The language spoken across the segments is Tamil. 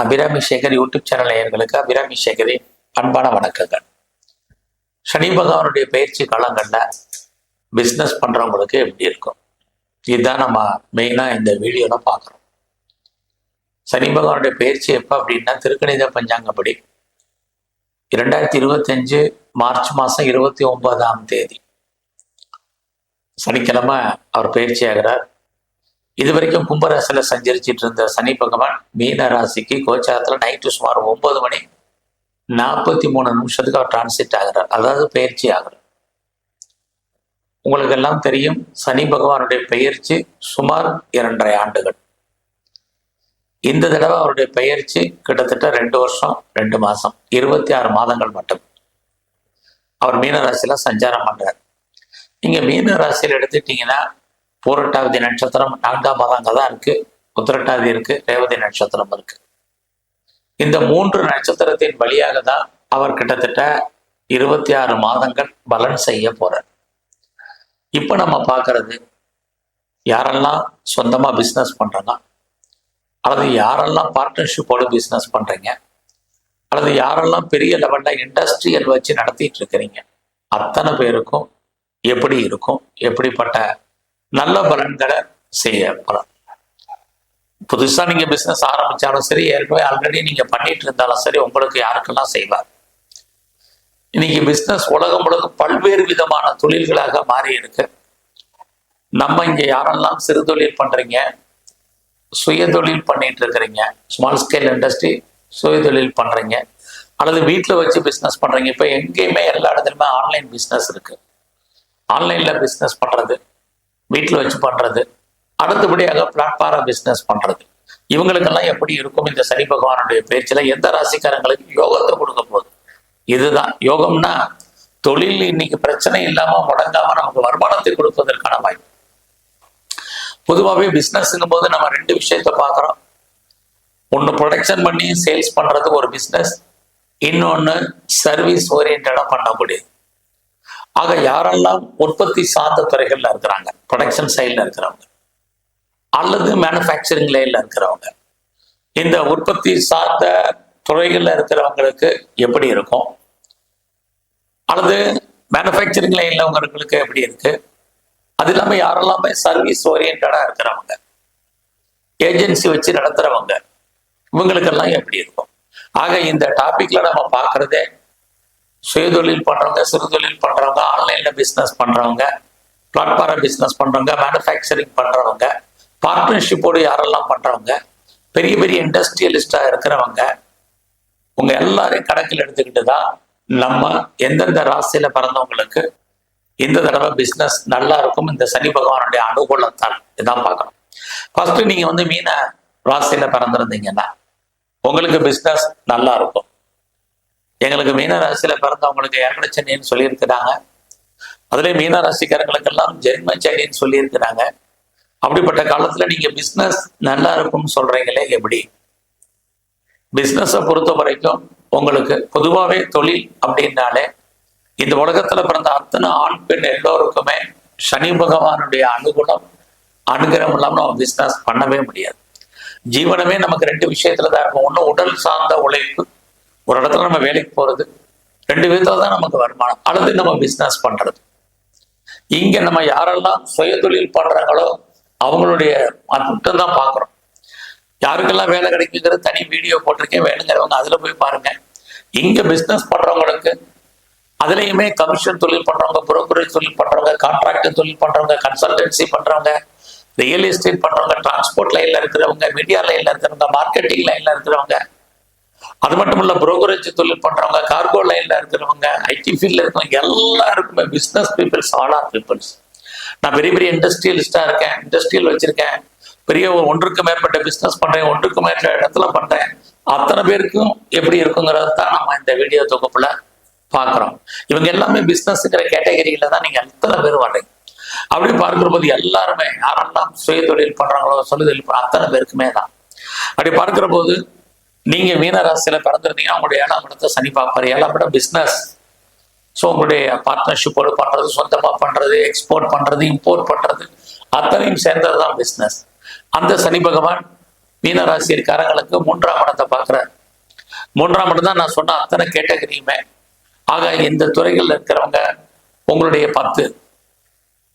அபிராமி சேகர் யூடியூப் சேனல் நேயர்களுக்கு அபிராமி சேகரின் அன்பான வணக்கங்கள். சனி பகவானுடைய பயிற்சி காலங்களில் பிஸ்னஸ் பண்ணுறவங்களுக்கு எப்படி இருக்கும்? இதுதான் நம்ம மெயினாக இந்த வீடியோவில் பார்க்குறோம். சனி பகவானுடைய பயிற்சி எப்போ அப்படின்னா திருக்கணித பஞ்சாங்கப்படி இரண்டாயிரத்தி இருபத்தஞ்சு மார்ச் மாதம் இருபத்தி ஒன்பதாம் தேதி. சனிக்கிழமை அவர் பயிற்சி ஆகிறார் இது வரைக்கும் கும்பராசியில் சஞ்சரிச்சிட்டு இருந்த சனி பகவான் மீன ராசிக்கு கோச்சாரத்தில் நைட்டு சுமார் ஒன்பது மணி நாற்பத்தி மூணு நிமிஷத்துக்கு அவர் டிரான்சிட் ஆகிறார். அதாவது பயிற்சி ஆகிறார். உங்களுக்கு எல்லாம் தெரியும் சனி பகவானுடைய பெயர்ச்சி சுமார் இரண்டரை ஆண்டுகள். இந்த தடவை அவருடைய பெயர்ச்சி கிட்டத்தட்ட ரெண்டு வருஷம் ரெண்டு மாசம் இருபத்தி ஆறு மாதங்கள் மட்டும். அவர் மீனராசியில சஞ்சாரம் பண்றார். நீங்க மீன ராசியில் எடுத்துட்டீங்கன்னா பூரட்டாவதி நட்சத்திரம் நான்காம் மாதங்க தான் இருக்கு. உத்திரட்டாதி இருக்கு ரேவதி நட்சத்திரம் இருக்கு. இந்த மூன்று நட்சத்திரத்தின் வழியாக தான் அவர் கிட்டத்தட்ட இருபத்தி ஆறு மாதங்கள் பலன் செய்ய போறார். இப்ப நம்ம பார்க்கறது யாரெல்லாம் சொந்தமா பிஸ்னஸ் பண்றாங்க? அல்லது யாரெல்லாம் பார்ட்னர்ஷிப்போட பிஸ்னஸ் பண்றீங்க? அல்லது யாரெல்லாம் பெரிய லெவல்ல இண்டஸ்ட்ரியல் வச்சு நடத்திட்டு இருக்கிறீங்க? அத்தனை பேருக்கும் எப்படி இருக்கும்? எப்படிப்பட்ட நல்ல பலன்களை செய்ய பலன் புதுசா நீங்க பிசினஸ் ஆரம்பிச்சாலும் சரி ஏற்கனவே ஆல்ரெடி நீங்க பண்ணிட்டு இருந்தாலும் சரி உங்களுக்கு யாருக்கெல்லாம் செய்வார் இன்னைக்கு பிசினஸ் உலகம் முழுக்க பல்வேறு விதமான தொழில்களாக மாறி இருக்கு. நம்ம இங்க யாரெல்லாம் சிறு தொழில் பண்றீங்க சுய தொழில் பண்ணிட்டு இருக்கிறீங்க ஸ்மால் ஸ்கேல் இண்டஸ்ட்ரி சுய தொழில் பண்றீங்க அல்லது வீட்டில் வச்சு பிஸ்னஸ் பண்றீங்க இப்போ எங்கேயுமே எல்லா இடத்துலையுமே ஆன்லைன் பிஸ்னஸ் இருக்கு. ஆன்லைன்ல பிஸ்னஸ் பண்றது வீட்டில் வச்சு பண்றது அடுத்தபடியாக பிளாட்ஃபாரம் பிஸ்னஸ் பண்றது. இவங்களுக்கெல்லாம் எப்படி இருக்கும் இந்த சனி பகவானுடைய பேச்சில்? எந்த ராசிக்காரங்களுக்கு யோகத்தை கொடுக்க போகுது? இதுதான். யோகம்னா தொழில் இன்னைக்கு பிரச்சனை இல்லாம முடங்காம நமக்கு வருமானத்தை கொடுப்பதற்கான வாய்ப்பு. பொதுவாகவே பிஸ்னஸ்ங்கும் போது நம்ம ரெண்டு விஷயத்த பார்க்குறோம். ஒன்று ப்ரொடக்ஷன் பண்ணி சேல்ஸ் பண்றது ஒரு பிஸ்னஸ் இன்னொன்று சர்வீஸ் ஓரியன்டாக பண்ணக்கூடியது. ஆக யாரெல்லாம் உற்பத்தி சார்ந்த துறைகள்ல இருக்கிறாங்க ப்ரொடக்ஷன் சைடில் இருக்கிறவங்க அல்லது மேனுஃபேக்சரிங் லைன்ல இருக்கிறவங்க இந்த உற்பத்தி சார்ந்த துறைகள்ல இருக்கிறவங்களுக்கு எப்படி இருக்கும்? அல்லது மேனுஃபேக்சரிங் லைன்ல இருக்கிறவங்களுக்கு எப்படி இருக்கு? அது இல்லாம யாரெல்லாமே சர்வீஸ் ஓரியன்டா இருக்கிறவங்க ஏஜென்சி வச்சு நடத்துறவங்க இவங்களுக்கெல்லாம் எப்படி இருக்கும்? ஆக இந்த டாபிக்ல நம்ம பாக்குறதே சுயதொழில் பண்றவங்க சிறு தொழில் பண்றவங்க ஆன்லைன்ல பிசினஸ் பண்றவங்க பிளாட்ஃபார பிசினஸ் பண்றவங்க மேனுஃபேக்சரிங் பண்றவங்க பார்ட்னர்ஷிப்போடு யாரெல்லாம் பண்றவங்க பெரிய பெரிய இண்டஸ்ட்ரியலிஸ்டா இருக்கிறவங்க உங்க எல்லாரையும் கணக்கில் எடுத்துக்கிட்டு தான் நம்ம எந்தெந்த ராசியில பிறந்தவங்களுக்கு இந்த தடவை பிசினஸ் நல்லா இருக்கும் இந்த சனி பகவானுடைய அனுகூலத்தால் இதான் பார்க்கணும். ஃபர்ஸ்ட் நீங்க வந்து மீன ராசியில பிறந்திருந்தீங்கன்னா உங்களுக்கு பிசினஸ் நல்லா இருக்கும். எங்களுக்கு மீனராசியில பிறந்தவங்களுக்கு ஏற்கனவே சனின்னு சொல்லியிருக்கிறாங்க. அதுல மீன ராசிக்காரங்களுக்கெல்லாம் ஜென்ம சனின்னு சொல்லியிருக்கிறாங்க. அப்படிப்பட்ட காலத்துல நீங்க பிசினஸ் நல்லா இருக்கும்னு சொல்றீங்களே எப்படி? பிசினஸை பொறுத்த வரைக்கும் உங்களுக்கு பொதுவாகவே தொழில் அப்படின்னாலே இந்த உலகத்துல பிறந்த அத்தனை ஆண் பெண் எல்லோருக்குமே சனி பகவானுடைய அனுகூலம் அனுகிரம் இல்லாமல் நம்ம பிசினஸ் பண்ணவே முடியாது. ஜீவனமே நமக்கு ரெண்டு விஷயத்துல தான் இருக்கும். ஒன்று உடல் சார்ந்த உழைப்பு ஒரு இடத்துல நம்ம வேலைக்கு போறது ரெண்டு விதத்துல தான் நமக்கு வருமானம். அல்லது நம்ம பிஸ்னஸ் பண்றது. இங்க நம்ம யாரெல்லாம் சுய தொழில் பண்றாங்களோ அவங்களுடைய மட்டும் தான் பார்க்குறோம். யாருக்கெல்லாம் வேலை கிடைக்குங்கிறது தனி வீடியோ போட்டிருக்கேன் வேணுங்கிறவங்க அதுல போய் பாருங்க. இங்க பிஸ்னஸ் பண்றவங்களுக்கு அதுலயுமே கமிஷன் தொழில் பண்றவங்க புரோக்கரேஜ் தொழில் பண்றவங்க கான்ட்ராக்டர் தொழில் பண்றவங்க கன்சல்டன்சி பண்றவங்க ரியல் எஸ்டேட் பண்றவங்க டிரான்ஸ்போர்ட் லைனில் இருக்கிறவங்க மீடியா லைனில் இருக்கிறவங்க மார்க்கெட்டிங் லைன்ல இருக்கிறவங்க அது மட்டும் இல்ல புரோக்கரேஜ் தொழில் பண்றவங்க கார்கோ லைன்ல இருக்கிறவங்க ஐடி ஃபீல்ட்ல இருக்கிறவங்க எல்லாருக்குமே business peoples all are peoples நான் பெரிய பெரிய இண்டஸ்ட்ரியலிஸ்டா இருக்கேன் இண்டஸ்ட்ரியல் வச்சிருக்கேன். பெரிய ஒரு ஒன்றுக்கு மேற்பட்ட பிசினஸ் பண்றேன் ஒன்றுக்கு மேற்பட்ட இடத்துல பண்றேன். அத்தனை பேருக்கும் எப்படி இருக்குங்கிறத தான் நம்ம இந்த வீடியோ தொகுப்புல பாக்குறோம் இவங்க எல்லாமே பிசினஸ்ங்கிற கேட்டகரியில தான் நீங்க அத்தனை பேர் வர்றீங்க. அப்படி பார்க்கிற போது எல்லாருமே யாரெல்லாம் சுய தொழில் பண்றாங்களோ சொல்லி தொழில் அத்தனை பேருக்குமே தான். அப்படி பார்க்கிற போது நீங்க மீனராசியில பிறந்திருந்தீங்கன்னா உங்களுடைய ஏழாம் இடத்தை சனி பார்ப்பாரு. ஏழாம் இடம் பிசினஸ் ஸோ உங்களுடைய பார்ட்னர்ஷிப்போடு பண்றது சொந்தமா பண்றது எக்ஸ்போர்ட் பண்றது இம்போர்ட் பண்றது அத்தனையும் சேர்ந்தது தான் பிஸ்னஸ் அந்த சனி பகவான் மீன ராசிக்காரங்களுக்கு மூன்றாம் இடத்தை பார்க்குறாரு. மூன்றாம் இடம் தான் நான் சொன்ன அத்தனை கேட்டகரியுமே. ஆக இந்த துறைகளில் இருக்கிறவங்க உங்களுடைய பத்து.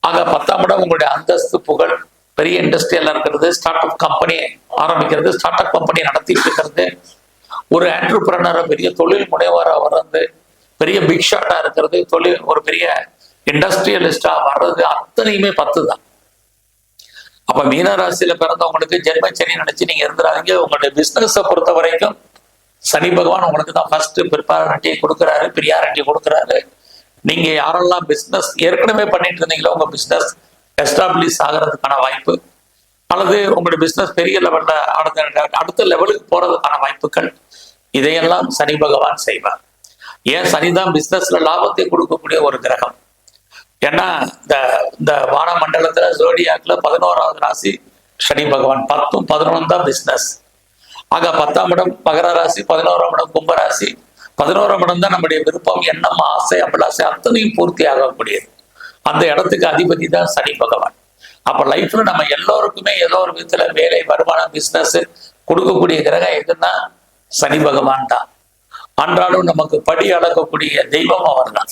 ஆக பத்தாம் இடம் உங்களுடைய அந்தஸ்து புகழ். பெரிய இண்டஸ்ட்ரியெல்லாம் இருக்கிறது ஸ்டார்ட் அப் கம்பெனி ஆரம்பிக்கிறது ஸ்டார்ட் அப் கம்பெனி நடத்திட்டு இருக்கிறது. ஒரு ஆண்டர்பிரனரை பெரிய தொழில் முனைவராக வர்றது பெரிய பிக் ஷாட்டா இருக்கிறது தொழில் ஒரு பெரிய இண்டஸ்ட்ரியலிஸ்டா வர்றது அத்தனையுமே பத்து தான். அப்ப மீனராசியில பிறந்தவங்களுக்கு ஜென்மச்சனி நினைச்சு நீங்க இருந்துடாதீங்க உங்களுடைய பிசினஸை பொறுத்த வரைக்கும் சனி பகவான் உங்களுக்கு தான் ஃபர்ஸ்ட் ப்ரிப்பாரிட்டி கொடுக்குறாரு பிரியாரிட்டி கொடுக்குறாரு. நீங்க யாரெல்லாம் பிசினஸ் ஏற்கனவே பண்ணிட்டு இருந்தீங்களோ உங்க பிசினஸ் எஸ்டாப்ளிஷ் ஆகிறதுக்கான வாய்ப்பு அல்லது உங்களுடைய பிசினஸ் பெரிய லெவல்ல அடுத்த அடுத்த லெவலுக்கு போறதுக்கான வாய்ப்புகள். இதையெல்லாம் சனி பகவான் செய்வார். ஏன்? சனிதான் பிசினஸ்ல லாபத்தை கொடுக்கக்கூடிய ஒரு கிரகம். ஏன்னா இந்த இந்த வானமண்டலத்துல ஜோடியாக்குல பதினோராவது ராசி சனி பகவான். பத்தும் பதினொன்று தான் பிசினஸ் ஆக பத்தாம் இடம் மகர ராசி பதினோராம் இடம் கும்பராசி பதினோராம் இடம் தான் நம்முடைய விருப்பம் எண்ணம் ஆசை அபிலாசை அத்தனையும் பூர்த்தி ஆகக்கூடியது. அந்த இடத்துக்கு அதிபதி தான் சனி பகவான். அப்ப லைஃப்ல நம்ம எல்லோருக்குமே ஏதோ ஒரு விதத்துல வேலை வருமானம் பிசினஸ் கொடுக்கக்கூடிய கிரகம் எதுன்னா சனி பகவான் தான். அன்றாலும் நமக்கு படி அளக்கக்கூடிய தெய்வம் அவர் தான்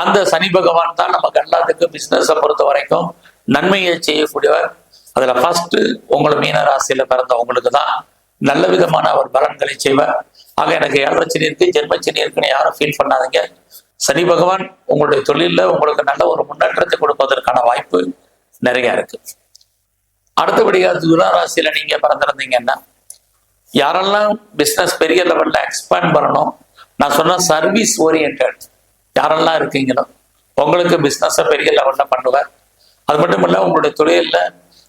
அந்த சனி பகவான் தான் நமக்கு எல்லாத்துக்கும் பிசினஸை பொறுத்த வரைக்கும் நன்மையை செய்யக்கூடியவர். அதுல ஃபர்ஸ்ட் உங்களை மீன ராசியில பிறந்த உங்களுக்கு தான் நல்ல விதமான அவர் பலன்களை செய்வார். ஆக எனக்கு ஏழரச்சனி இருக்கு ஜென்மச்சனி இருக்குன்னு யாரும் ஃபீல் பண்ணாதீங்க. சனி பகவான் உங்களுடைய தொழிலில் உங்களுக்கு நல்ல ஒரு முன்னேற்றத்தை கொடுப்பதற்கான வாய்ப்பு நிறைய இருக்கு. அடுத்தபடியாக துலா ராசியில நீங்க பிறந்திருந்தீங்கன்னா யாரெல்லாம் பிசினஸ் பெரிய லெவல்ல எக்ஸ்பேண்ட் பண்ணணும் நான் சொன்ன சர்வீஸ் ஓரியன்ட் யாரெல்லாம் இருக்கீங்களோ உங்களுக்கு பிஸ்னஸை பெரிய லெவல்ல பண்ணுவேன் அது மட்டும் இல்ல உங்களுடைய தொழிலில்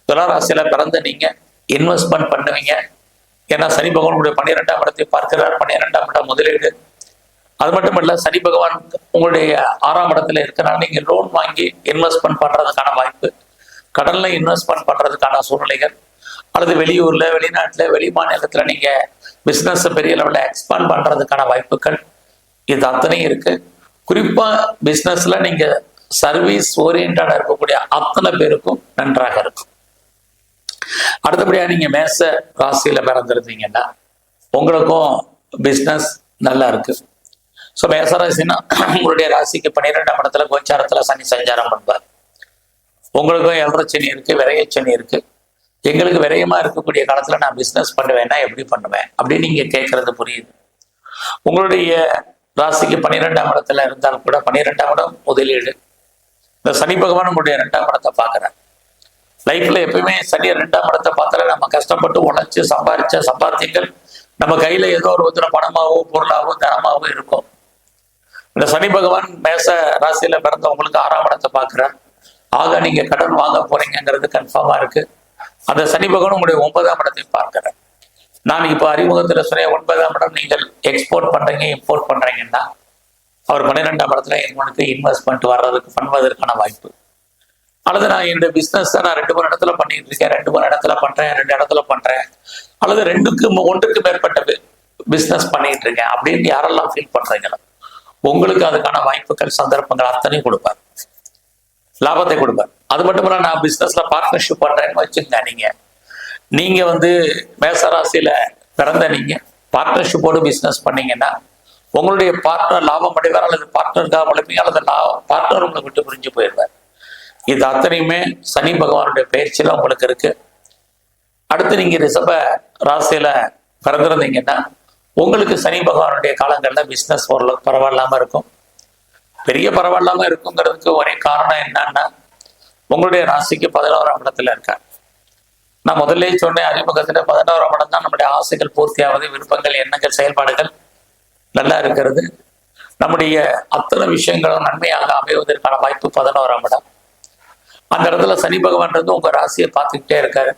துளாராசியில பிறந்த நீங்க இன்வெஸ்ட்மெண்ட் பண்ணுவீங்க. ஏன்னா சனி பகவான் உங்களுடைய பன்னிரெண்டாம் இடத்தை பார்க்கிறார். பன்னிரெண்டாம் இடம் முதலீடு. அது மட்டும் இல்ல சனி பகவான் உங்களுடைய ஆறாம் இடத்துல இருக்கிறனால நீங்க லோன் வாங்கி இன்வெஸ்ட்மெண்ட் பண்றதுக்கான வாய்ப்பு கடல்ல இன்வெஸ்ட்மெண்ட் பண்றதுக்கான சூழ்நிலைகள் அல்லது வெளியூர்ல வெளிநாட்டுல வெளி மாநிலத்துல நீங்க பிசினஸ் பெரிய லெவலில் எக்ஸ்பாண்ட் பண்றதுக்கான வாய்ப்புகள் இது அத்தனையும் இருக்கு. குறிப்பா பிசினஸ்ல நீங்க சர்வீஸ் ஓரியன்டா இருக்கக்கூடிய அத்தனை பேருக்கும் நன்றாக இருக்கும். அடுத்தபடியா நீங்க மேச ராசியில பிறந்திருந்தீங்கன்னா உங்களுக்கும் பிசினஸ் நல்லா இருக்கு. ஸோ மேசராசினா உங்களுடைய ராசிக்கு பன்னிரெண்டாம் இடத்துல கோச்சாரத்துல சனி சஞ்சாரம் பண்ணுவார். உங்களுக்கும் ஏழரை சனி இருக்கு விரைய சனி இருக்கு. எங்களுக்கு விரயமா இருக்கக்கூடிய காலத்துல நான் பிசினஸ் பண்ணுவேன்னா எப்படி பண்ணுவேன்? அப்படின்னு நீங்க கேட்கறது புரியுது. உங்களுடைய ராசிக்கு பன்னிரெண்டாம் இடத்துல இருந்தாலும் கூட பன்னிரெண்டாம் இடம் முதலீடு. இந்த சனி பகவான் உங்களுடைய ரெண்டாம் இடத்தை பார்க்குறேன் லைஃப்ல எப்பயுமே சனி ரெண்டாம் இடத்தை பார்த்தாலே நம்ம கஷ்டப்பட்டு உழைச்சு சம்பாதிச்ச சம்பாத்தியங்கள் நம்ம கையில ஏதோ ஒரு விதத்துல பணமாவோ பொருளாவோ இருக்கும். இந்த சனி பகவான் மேச ராசியில பிறந்தவங்களுக்கு ஆறாம் இடத்தை பார்க்கிறார். ஆக நீங்க கடன் வாங்க போறீங்கிறது கன்ஃபார்மா இருக்கு. அந்த சனி பகவான் உங்களுடைய ஒன்பதாம் இடத்தையும் பார்க்கிறார். நான் இப்போ அறிமுகத்துல சொன்னேன் ஒன்பதாம் இடம் நீங்கள் எக்ஸ்போர்ட் பண்றீங்க இம்போர்ட் பண்றீங்கன்னா அவர் பன்னிரெண்டாம் இடத்துல உங்களுக்கு இன்வெஸ்ட்மெண்ட் வர்றதுக்கு பண்ணுவதற்கான வாய்ப்பு. அல்லது நான் என்னுடைய பிஸ்னஸ் நான் ரெண்டு மூணு இடத்துல பண்ணிட்டு இருக்கேன் ரெண்டு மூணு இடத்துல பண்றேன் ரெண்டு இடத்துல பண்றேன். அல்லது ரெண்டுக்கு ஒன்றுக்கு மேற்பட்ட பிஸ்னஸ் பண்ணிட்டு இருக்கேன் அப்படின்னு யாரெல்லாம் ஃபீல் பண்றீங்களோ உங்களுக்கு அதுக்கான வாய்ப்புகள் சந்தர்ப்பங்கள் அத்தனையும் கொடுப்பார். லாபத்தை கொடுப்பார். அது மட்டும் இல்ல நான் பிசினஸ்ல பார்ட்னர்ஷிப் பண்றேன்னு வச்சுங்க நீங்க. நீங்க வந்து மேசராசியில பிறந்த நீங்க பார்ட்னர்ஷிப்போடு பிசினஸ் பண்ணீங்கன்னா உங்களுடைய பார்ட்னர் லாபம் அடைவார் அல்லது பார்ட்னருக்காக உழைப்பீங்க அல்லது லாபம் பார்ட்னர் உங்களை விட்டு புரிஞ்சு போயிடுவார். இது அத்தனையுமே சனி பகவானுடைய பயிற்சியில உங்களுக்கு இருக்கு. அடுத்து நீங்க ரிசப ராசியில பிறந்திருந்தீங்கன்னா உங்களுக்கு சனி பகவானுடைய காலங்களில் பிஸ்னஸ் ஓரளவுக்கு பரவாயில்லாம இருக்கும். பெரிய பரவாயில்லாம இருக்குங்கிறதுக்கு ஒரே காரணம் என்னன்னா உங்களுடைய ராசிக்கு பதினோராம் இடத்துல இருக்கார். நான் முதல்ல சொன்னேன் அறிமுகத்துல பதினோராம் இடம் தான் நம்முடைய ஆசைகள் பூர்த்தியாவது விருப்பங்கள் எண்ணங்கள் செயல்பாடுகள் நல்லா இருக்கிறது. நம்முடைய அத்தனை விஷயங்களும் நன்மையாக அமைவதற்கான வாய்ப்பு பதினோராம் இடம். அந்த இடத்துல சனி பகவான் இருந்து உங்க ராசியை பார்த்துக்கிட்டே இருக்காரு.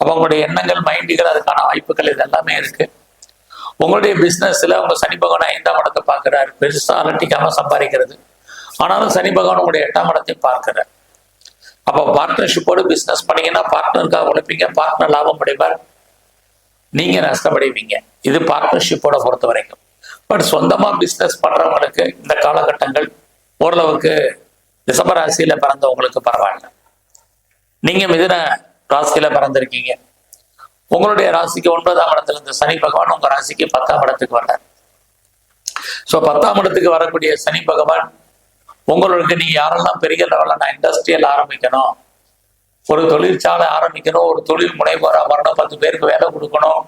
அப்ப உங்களுடைய எண்ணங்கள் மைண்டுகள் அதுக்கான வாய்ப்புகள் இது எல்லாமே இருக்கு. உங்களுடைய பிசினஸ்ல உங்க சனி பகவான் ஐந்தாம் இடத்தை பார்க்கிறாரு. பெருசா அலட்டிக்காம சம்பாதிக்கிறது. ஆனாலும் சனி பகவான் உங்களுடைய எட்டாம் இடத்தை பார்க்கிறார். அப்போ பார்ட்னர்ஷிப்போடு பிசினஸ் பண்ணீங்கன்னா பார்ட்னருக்காக உழைப்பீங்க. பார்ட்னர் லாபம் அடைவார். நீங்க நஷ்டமடைவீங்க. இது பார்ட்னர்ஷிப்போட பொறுத்த வரைக்கும். பட் சொந்தமா பிசினஸ் பண்றவங்களுக்கு இந்த காலகட்டங்கள் ஓரளவுக்கு டிசம்பர் ராசியில பிறந்தவங்களுக்கு பரவாயில்ல. நீங்க மிதுன ராசியில பிறந்திருக்கீங்க. உங்களுடைய ராசிக்கு ஒன்பதாம் இடத்துல இருந்த சனி பகவான் உங்க ராசிக்கு பத்தாம் இடத்துக்கு வர்றார். ஸோ பத்தாம் இடத்துக்கு வரக்கூடிய சனி பகவான் உங்களுக்கு நீ யாரெல்லாம் பெரிய லெவலில் நான் இண்டஸ்ட்ரியல் ஆரம்பிக்கணும் ஒரு தொழிற்சாலை ஆரம்பிக்கணும் ஒரு தொழில் முனைவோராக வரணும் பத்து பேருக்கு வேலை கொடுக்கணும்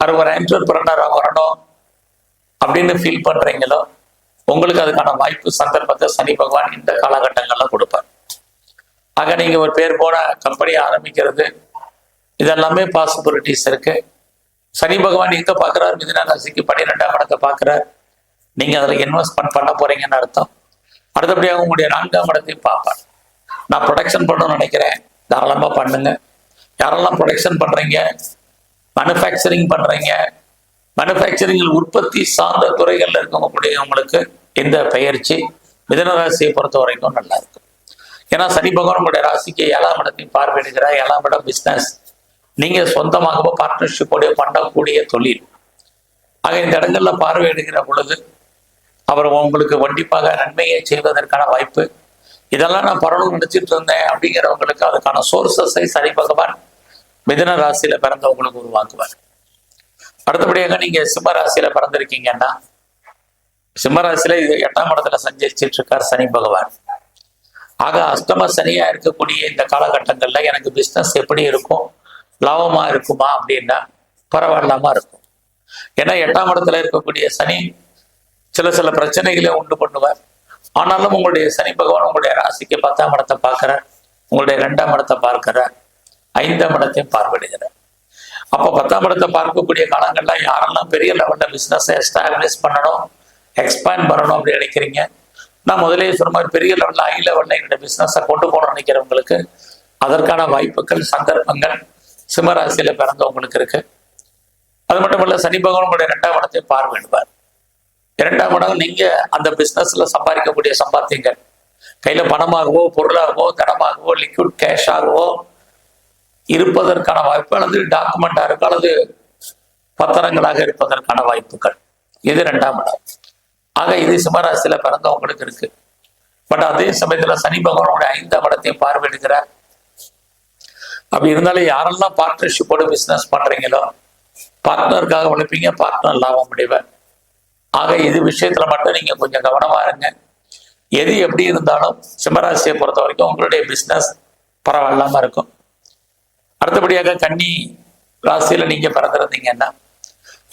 அது ஒரு என்டர்பிரனராக வரணும் அப்படின்னு ஃபீல் பண்றீங்களோ உங்களுக்கு அதுக்கான வாய்ப்பு சந்தர்ப்பத்தை சனி பகவான் இந்த காலகட்டங்கள்ல கொடுப்பார். ஆக நீங்க ஒரு பேர் போன கம்பெனி ஆரம்பிக்கிறது இதெல்லாமே பாசிபிலிட்டிஸ் இருக்கு. சனி பகவான் எங்க பார்க்கறாரு? மிதினா ராசிக்கு பன்னிரெண்டாம் இடத்தை பார்க்கறார். நீங்க அதுல இன்வெஸ்ட்மெண்ட் பண்ண போறீங்கன்னு அர்த்தம். அடுத்தபடியாக உங்களுடைய நான்காம் இடத்தையும் பார்ப்பேன் நான் ப்ரொடக்ஷன் பண்ணணும்னு நினைக்கிறேன். தாராளமா பண்ணுங்க. யாரெல்லாம் ப்ரொடக்ஷன் பண்றீங்க? மேனுஃபேக்சரிங் பண்றீங்க? மேனுஃபேக்சரிங்கில் உற்பத்தி சார்ந்த துறைகள்ல இருக்கக்கூடியவங்களுக்கு இந்த பயிற்சி மிதன ராசியை பொறுத்த வரைக்கும் நல்லா இருக்கும். ஏன்னா சனி பகவான் உங்களுடைய ராசிக்கு ஏழாம் இடத்தையும் பார்வையிடுகிறார். ஏழாம் இடம் பிஸ்னஸ் நீங்க சொந்தமாக பார்ட்னர்ஷிப்போடைய பண்ணக்கூடிய தொழில். ஆக இந்த இடங்கள்ல பார்வையிடுகிற பொழுது அவர் உங்களுக்கு கண்டிப்பாக நன்மையை செய்வதற்கான வாய்ப்பு. இதெல்லாம் நான் பரவல் நினைச்சிட்டு இருந்தேன் அப்படிங்கிறவங்களுக்கு அதுக்கான சோர்சஸை சரி பகவான் மிதன ராசியில பிறந்தவங்களுக்கு உருவாக்குவார். அடுத்தபடியாக நீங்க சிம்ம ராசியில பிறந்திருக்கீங்கன்னா சிம்ம ராசியில இது எட்டாம் இடத்துல சஞ்சரிச்சிட்டு இருக்கார் சனி பகவான். ஆக அஷ்டம சனியா இருக்கக்கூடிய இந்த காலகட்டங்கள்ல எனக்கு பிசினஸ் எப்படி இருக்கும்? லாபமா இருக்குமா அப்படின்னா பரவாயில்லாம இருக்கும். ஏன்னா எட்டாம் இடத்துல இருக்கக்கூடிய சனி சில சில பிரச்சனைகளை உண்டு பண்ணுவார். ஆனாலும் உங்களுடைய சனி பகவான் உங்களுடைய ராசிக்கு பத்தாம் இடத்தை பார்க்கிறார். உங்களுடைய ரெண்டாம் இடத்தை பார்க்கிறார். ஐந்தாம் இடத்தையும் பார்வையிடுகிறார். அப்போ பத்தாம் இடத்தை பார்க்கக்கூடிய காலங்கள்ல யாரெல்லாம் பெரிய லெவலில் பிஸ்னஸை எஸ்டாப்ளிஷ் பண்ணணும் எக்ஸ்பேண்ட் பண்ணணும் அப்படி நினைக்கிறீங்க? நான் முதலே சொன்ன மாதிரி பெரிய லெவலில் ஹை லெவலில் என்னோட பிஸ்னஸை கொண்டு போகணும்னு நினைக்கிறவங்களுக்கு அதற்கான வாய்ப்புகள் சந்தர்ப்பங்கள் சிம்மராசியில பிறந்தவங்களுக்கு இருக்கு. அது மட்டும் இல்ல சனி பகவானுடைய இரண்டாம் ரெண்டாம் இடத்தை பார்வையிடுவார் இரண்டாம் இடம் நீங்க அந்த பிசினஸ்ல சம்பாதிக்கக்கூடிய சம்பாத்தியங்கள். கையில பணமாகவோ பொருளாகவோ தனமாகவோ லிக்விட் கேஷாகவோ இருப்பதற்கான வாய்ப்பு அல்லது டாக்குமெண்டா இருக்கும் அல்லது பத்திரங்களாக இருப்பதற்கான வாய்ப்புகள். இது ரெண்டாம் இடம். ஆக இது சிம்மராசியில பிறந்தவங்களுக்கு இருக்கு. பட் அதே சமயத்துல சனி பகவானுடைய ஐந்தாம் இடத்தையும் பார்வையிடுகிறார். அப்படி இருந்தாலும் யாரெல்லாம் பார்ட்னர்ஷிப்போட பிஸ்னஸ் பண்றீங்களோ பார்ட்னருக்காக உழைப்பீங்க பார்ட்னர் லாபம் முடிவேன் ஆக இது விஷயத்துல மட்டும் நீங்க கொஞ்சம் கவனமா இருங்க. எது எப்படி இருந்தாலும் சிம்மராசியை பொறுத்த வரைக்கும் உங்களுடைய பிஸ்னஸ் பரவாயில்லாம இருக்கும். அடுத்தபடியாக கன்னி ராசியில நீங்க பிறந்திருந்தீங்கன்னா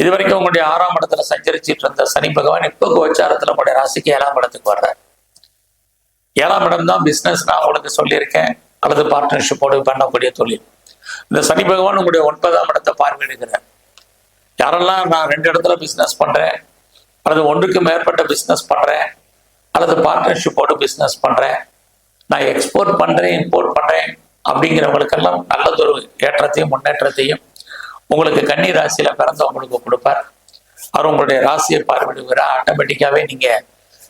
இது வரைக்கும் உங்களுடைய ஆறாம் இடத்துல சஞ்சரிச்சிட்டு இருந்த சனி பகவான் இப்போ கோச்சாரத்துல உங்களுடைய ராசிக்கு ஏழாம் இடத்துக்கு வர்றார். ஏழாம் இடம் தான் பிசினஸ் நான் உங்களுக்கு சொல்லியிருக்கேன். அல்லது பார்ட்னர்ஷிப்போடு பண்ணக்கூடிய தொழில். இந்த சனி பகவான் உங்களுடைய ஒன்பதாம் இடத்தை பார்வையிடுகிறார். யாரெல்லாம் நான் ரெண்டு இடத்துல பிஸ்னஸ் பண்றேன் அல்லது ஒன்றுக்கு மேற்பட்ட பிஸ்னஸ் பண்றேன் அல்லது பார்ட்னர்ஷிப்போடு பிஸ்னஸ் பண்றேன் நான் எக்ஸ்போர்ட் பண்றேன் இம்போர்ட் பண்றேன் அப்படிங்கிறவங்களுக்கெல்லாம் நல்லதொரு ஏற்றத்தையும் முன்னேற்றத்தையும் உங்களுக்கு கன்னி ராசியில பிறந்தவங்களுக்கு கொடுப்பார். அவர் உங்களுடைய ராசியை பார்வையிடுகிறார். ஆட்டோமேட்டிக்காவே நீங்க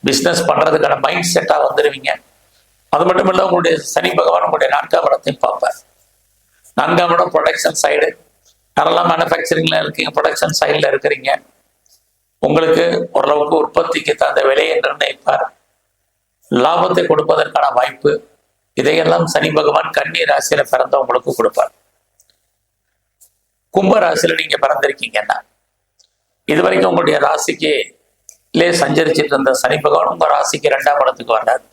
பிஸ்னஸ் பண்றதுக்கான மைண்ட் செட்டா வந்துடுவீங்க அது மட்டும் இல்ல உங்களுடைய சனி பகவான் உங்களுடைய நான்காம் இடத்தையும் பார்ப்பார். நான்காம் இடம் ப்ரொடக்ஷன் சைடு யாரெல்லாம் மேனுஃபேக்சரிங்ல இருக்கீங்க ப்ரொடக்ஷன் சைடில் இருக்கிறீங்க உங்களுக்கு ஓரளவுக்கு உற்பத்திக்கு தகுந்த விலையை நிர்ணயிப்பார். லாபத்தை கொடுப்பதற்கான வாய்ப்பு இதையெல்லாம் சனி பகவான் கன்னி ராசியில பிறந்தவங்களுக்கு கொடுப்பார். கும்ப ராசியில நீங்க பிறந்திருக்கீங்கன்னா இது வரைக்கும் உங்களுடைய ராசிக்கு லே சஞ்சரிச்சிட்டு இருந்த சனி பகவான் உங்க ராசிக்கு இரண்டாம் இடத்துக்கு வர்றாரு.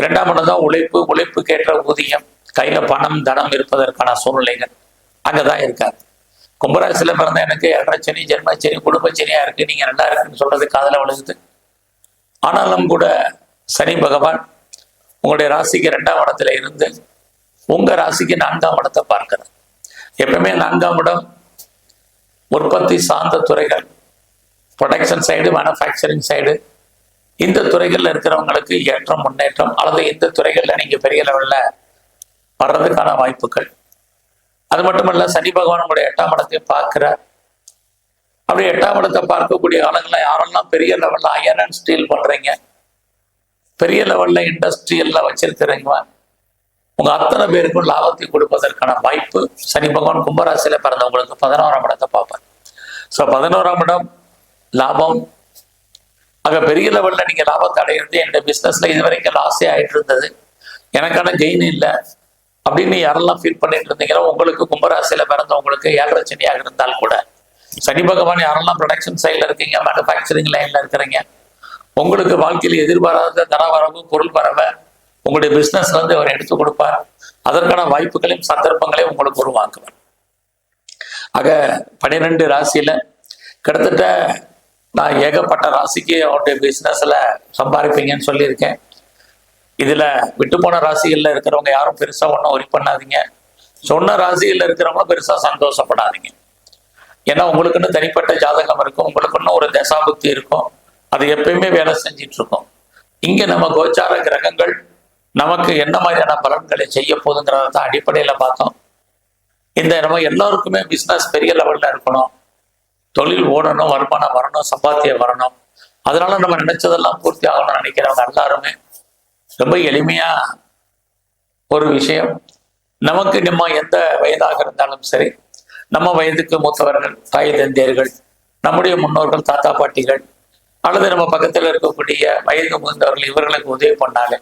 இரண்டாம் இடம் தான் உழைப்பு உழைப்புக்கேற்ற ஊதியம் கையில பணம் தனம் இருப்பதற்கான சூழ்நிலைகள். அங்கதான் இருக்கார். கும்பராசியில் பிறந்த எனக்கு ஏழரை ஜென்மச்சனி குடும்பச்சனியாக இருக்கு. நீங்கள் நல்லா இருக்குன்னு சொல்றது காதல விழுகுது. ஆனாலும் கூட சனி பகவான் உங்களுடைய ராசிக்கு ரெண்டாம் இடத்துல இருந்து உங்கள் ராசிக்கு நான்காம் இடத்தை பார்க்கிறார். எப்பவுமே நான்காம் இடம் உற்பத்தி சார்ந்த துறைகள் ப்ரொடக்ஷன் சைடு மேனுஃபேக்சரிங் சைடு இந்த துறைகள்ல இருக்கிறவங்களுக்கு ஏற்றம் முன்னேற்றம் அல்லது இந்த துறைகள்ல நீங்கள் பெரிய லெவல்ல வர்றதுக்கான வாய்ப்புகள். அது மட்டுமல்ல சனி பகவான் உங்களுடைய எட்டாம் இடத்தையும் பார்க்கிறார் அப்படி எட்டாம் இடத்தை பார்க்கக்கூடிய ஆளுங்களை யாரெல்லாம் பெரிய லெவல்ல அயன் அண்ட் ஸ்டீல் பண்றீங்க? பெரிய லெவல்ல இண்டஸ்ட்ரியல்ல வச்சிருக்கிறீங்க உங்க அத்தனை பேருக்கும் லாபத்தை கொடுப்பதற்கான வாய்ப்பு சனி பகவான் கும்பராசியில் பிறந்தவங்களுக்கு பதினோராம் இடத்தை பார்ப்பார். ஸோ பதினோராம் இடம் லாபம் ஆக பெரிய லெவலில் நீங்கள் லாபத்தை அடையிறது என்னுடைய பிஸ்னஸில் இது வரைக்கும் லாஸே ஆகிட்டு இருந்தது எனக்கான கெயின் இல்லை. அப்படின்னு யாரெல்லாம் ஃபீல் பண்ணிட்டு இருந்தீங்களோ உங்களுக்கு கும்பராசியில் பிறந்தவங்களுக்கு ஏழரை சனியாக இருந்தால் கூட சனி பகவான் யாரெல்லாம் ப்ரொடக்ஷன் சைடில் இருக்கீங்க மேனுஃபேக்சரிங் லைனில் இருக்கிறீங்க உங்களுக்கு வாழ்க்கையில் எதிர்பாராத தனவரவு பொருள் வரவை உங்களுடைய பிசினஸ்ல இருந்து அவர் எடுத்து கொடுப்பார். அதற்கான வாய்ப்புகளையும் சந்தர்ப்பங்களையும் உங்களுக்கு உருவாக்குவார். ஆக பன்னிரெண்டு ராசியில கிட்டத்தட்ட நான் ஏகப்பட்ட ராசிக்கு அவருடைய பிஸ்னஸில் சம்பாதிப்பீங்கன்னு சொல்லியிருக்கேன். இதுல விட்டு போன ராசிகள்ல இருக்கிறவங்க யாரும் பெருசா ஒன்றும் ஒரி பண்ணாதீங்க. சொன்ன ராசிகள்ல இருக்கிறவங்க பெருசா சந்தோஷப்படாதீங்க. ஏன்னா உங்களுக்குன்னு தனிப்பட்ட ஜாதகம் இருக்கும். உங்களுக்குன்னு ஒரு தசாபுக்தி இருக்கும். அது எப்பயுமே வேலை செஞ்சிட்டு இருக்கும் இங்க நம்ம கோச்சார கிரகங்கள் நமக்கு என்ன மாதிரியான பலன்களை செய்ய போகுதுங்கிறத தான் அடிப்படையில பார்த்தோம். இந்த நம்ம எல்லாருக்குமே பிஸ்னஸ் பெரிய லெவலில் இருக்கணும். தொழில் ஓடணும் வருமானம் வரணும் சம்பாத்தியம் வரணும். அதனால நம்ம நினைச்சதெல்லாம் பூர்த்தி ஆகணும்னு நினைக்கிறவங்க எல்லாருமே ரொம்ப எளிமையா ஒரு விஷயம். நமக்கு நம்ம எந்த வயதாக இருந்தாலும் சரி நம்ம வயதுக்கு மூத்தவர்கள் தாய் தந்தையர்கள் நம்முடைய முன்னோர்கள் தாத்தா பாட்டிகள் அல்லது நம்ம பக்கத்தில் இருக்கக்கூடிய வயது முதிர்ந்தவர்கள் இவர்களுக்கு உதவி பண்ணாலே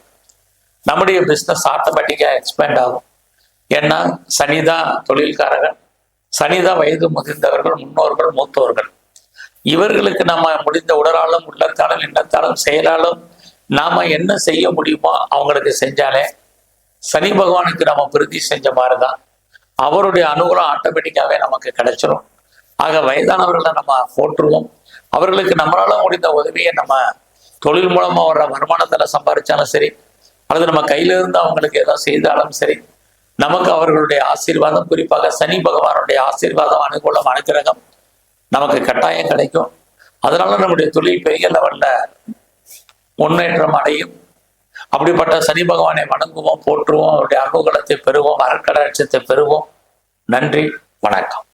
நம்முடைய பிஸ்னஸ் ஆட்டோமேட்டிக்காக எக்ஸ்பேண்ட் ஆகும். ஏன்னா சனிதான் தொழில்காரர்கள் சனிதா வயது முதிர்ந்தவர்கள் முன்னோர்கள் மூத்தோர்கள். இவர்களுக்கு நம்ம முடிந்த உடலாலும் உள்ளத்தாலும் எண்ணத்தாலும் செயலாலும் நாம என்ன செய்ய முடியுமோ அவங்களுக்கு செஞ்சாலே சனி பகவானுக்கு நம்ம பிரதி செஞ்ச மாதிரிதான் அவருடைய அனுகூலம் ஆட்டோமேட்டிக்காவே நமக்கு கிடைச்சிரும். ஆக வயதானவர்களை நம்ம போற்றுவோம். அவர்களுக்கு நம்மளால முடிந்த உதவியை நம்ம தொழில் மூலமா வர்ற வருமானத்தில் சம்பாதிச்சாலும் சரி அல்லது நம்ம கையில இருந்து அவங்களுக்கு ஏதாவது செய்தாலும் சரி நமக்கு அவர்களுடைய ஆசீர்வாதம் குறிப்பாக சனி பகவானுடைய ஆசீர்வாதம் அனுகூலம் அனுகிரகம் நமக்கு கட்டாயம் கிடைக்கும். அதனால நம்முடைய தொழில் பெரிய லெவல்ல முன்னேற்றம் அடையும். அப்படிப்பட்ட சனி பகவானை வணங்குவோம் போற்றுவோம் அவருடைய அனுகூலத்தை பெறுவோம் அறக்கடாட்சத்தை பெறுவோம். நன்றி வணக்கம்.